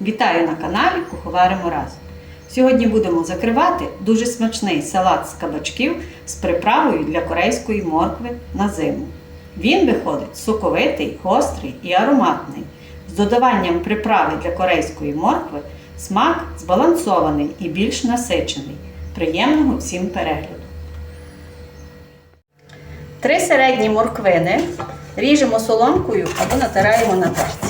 Вітаю на каналі Куховаримо разом. Сьогодні будемо закривати дуже смачний салат з кабачків з приправою для корейської моркви на зиму. Він виходить соковитий, гострий і ароматний. З додаванням приправи для корейської моркви смак збалансований і більш насичений. Приємного всім перегляду! Три середні морквини ріжемо соломкою або натираємо на терці.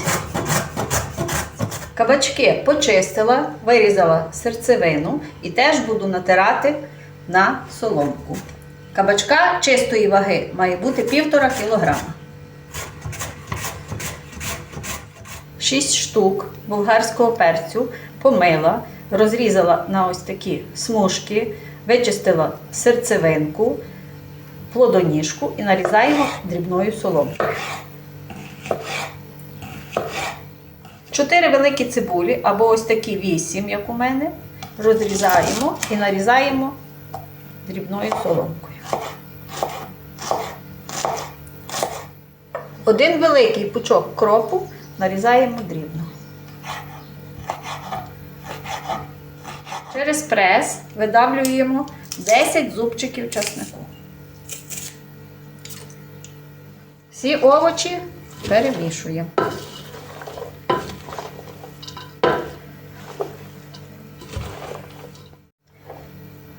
Кабачки почистила, вирізала серцевину і теж буду натирати на соломку. Кабачка чистої ваги має бути 1,5 кг. 6 штук болгарського перцю помила, розрізала на ось такі смужки, вичистила серцевинку, плодоніжку і нарізаємо дрібною соломкою. Чотири великі цибулі, або ось такі вісім, як у мене, розрізаємо і нарізаємо дрібною соломкою. Один великий пучок кропу нарізаємо дрібно. Через прес видавлюємо 10 зубчиків часнику. Всі овочі перемішуємо.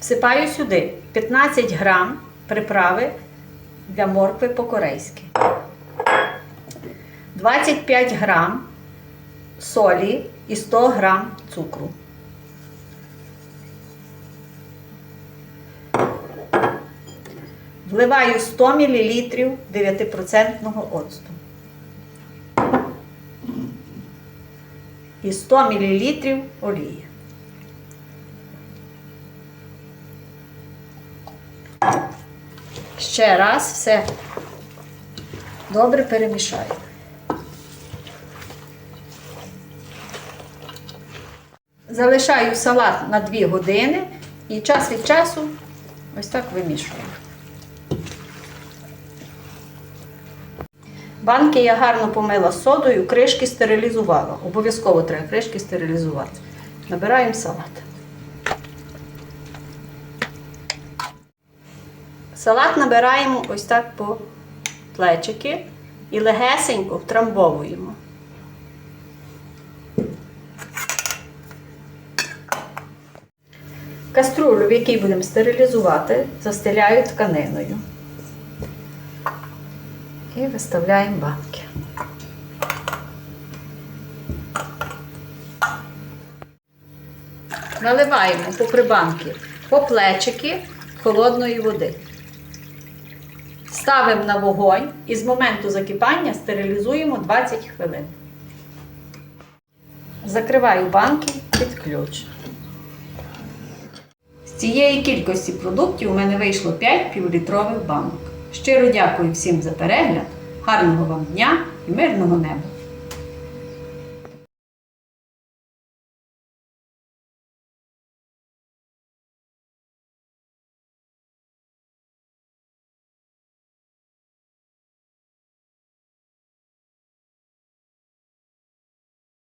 Всипаю сюди 15 грам приправи для моркви по-корейськи. 25 грам солі і 100 грам цукру. Вливаю 100 мл 9% оцту. І 100 мл олії. Ще раз все добре перемішаю. Залишаю салат на 2 години і час від часу ось так вимішую. Банки я гарно помила содою, кришки стерилізувала. Обов'язково треба кришки стерилізувати. Набираємо салат. Салат набираємо ось так по плечики і легесенько втрамбовуємо. Каструлю, в якій будемо стерилізувати, застеляю тканиною. І виставляємо банки. Наливаємо попри банки по плечики холодної води. Ставимо на вогонь і з моменту закипання стерилізуємо 20 хвилин. Закриваю банки під ключ. З цієї кількості продуктів у мене вийшло 5 півлітрових банок. Щиро дякую всім за перегляд, гарного вам дня і мирного неба!